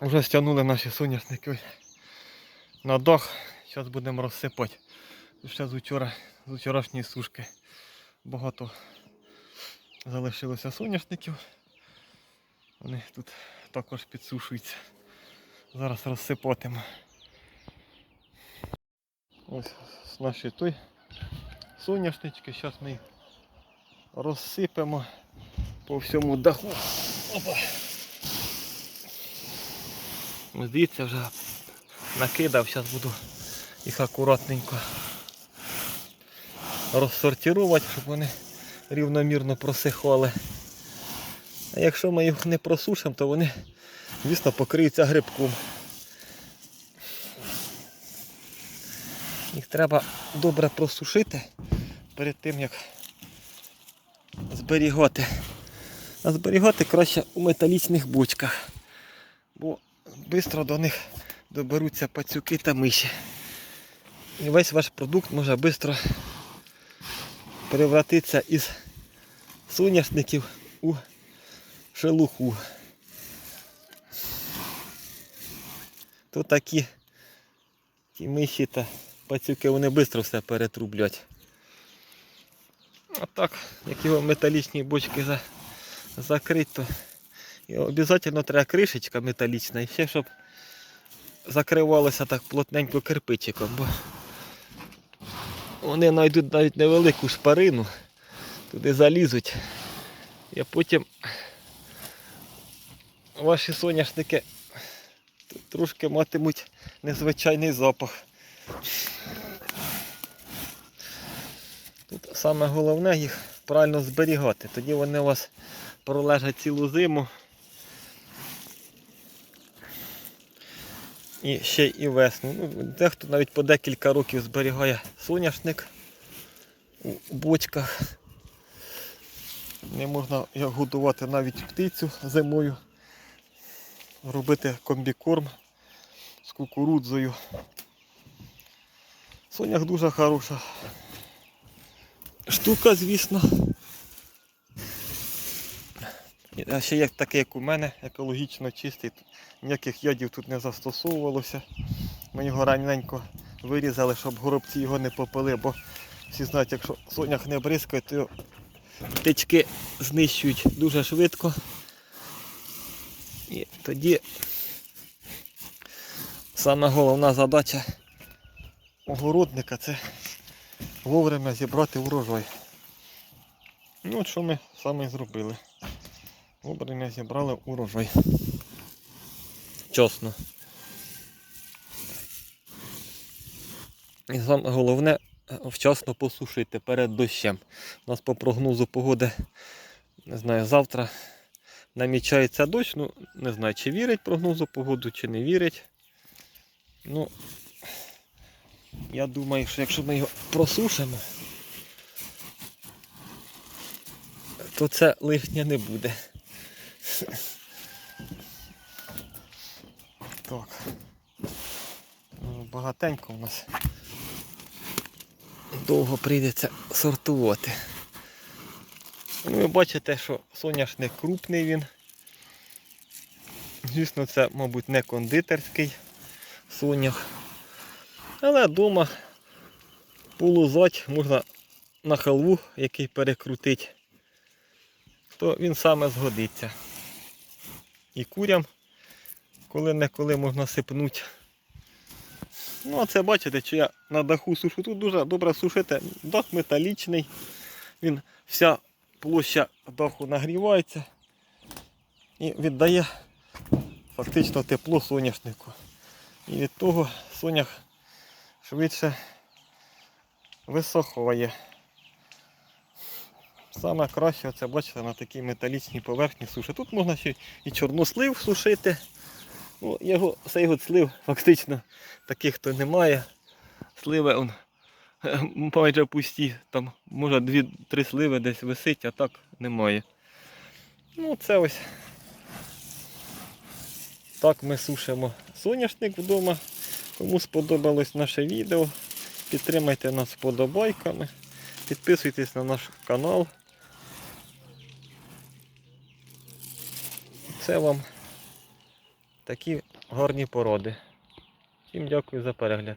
Вже стягнули наші соняшники на дах. Зараз будемо розсипати. Ще з вчора, з вчорашньої сушки багато залишилося соняшників. Вони тут також підсушуються. Зараз розсипатиму. Ось наші той соняшнички. Зараз ми їх розсипемо по всьому даху. Опа. Дивіться, вже накидав, зараз буду їх акуратненько розсортувати, щоб вони рівномірно просихали. А якщо ми їх не просушимо, то вони, звісно, покриються грибком. Їх треба добре просушити перед тим, як зберігати. А зберігати краще у металічних бочках, бо швидко до них доберуться пацюки та миші. І весь ваш продукт може швидко превратитися із соняшників у шелуху. То такі ті миші та пацюки вони швидко все перетрублять. А так, як його металічні бочки за, закрити, то і обов'язково треба кришечка металічна і ще щоб закривалося так плотненько кирпичиком, бо вони знайдуть навіть невелику шпарину, туди залізуть. І потім ваші соняшники трошки матимуть незвичайний запах. Тут саме головне їх правильно зберігати. Тоді вони у вас пролежать цілу зиму. І ще і весну. Ну, дехто навіть по декілька років зберігає соняшник у бочках. Не можна годувати навіть птицю зимою. Робити комбікорм з кукурудзою. Сонях дуже хороша штука, звісно. А ще як такий, як у мене, екологічно чистий, ніяких ядів тут не застосовувалося. Ми його раненько вирізали, щоб горобці його не попили, бо всі знають, якщо сонях не бризкає, то птички знищують дуже швидко. І тоді саме головна задача огородника це вовремя зібрати урожай. Ну от що ми саме і зробили. Вовремя зібрали урожай. Чесно. І саме головне е, вчасно посушити перед дощем. У нас по прогнозу погоди, не знаю, завтра намічається дощ. Ну, не знаю, чи вірить прогнозу погоду, чи не вірить. Ну, я думаю, що якщо ми його просушимо, то це лишнє не буде. Так. Ну, Багатенько у нас. Довго прийдеться сортувати. Ну, ви бачите, що соняшник крупний він. Звісно, це, мабуть, не кондитерський сонях. Але вдома полузать можна на халву, який перекрутить, то він саме згодиться. І курям коли-неколи можна сипнути. Ну, а це бачите, що я на даху сушу. Тут дуже добре сушити. Дах металічний. Він вся площа даху нагрівається і віддає фактично тепло соняшнику. І від того сонях швидше висохає. Саме краще це бачите на такій металічній поверхні суші. Тут можна ще і чорнослив сушити. Ну, його, цей його слив фактично таких то немає. Сливи он, майже пусті. Там може дві-три сливи десь висить, а так немає. Ну це ось так ми сушимо соняшник вдома. Кому сподобалось наше відео, підтримайте нас вподобайками, підписуйтесь на наш канал. Це вам такі гарні породи. Всім дякую за перегляд.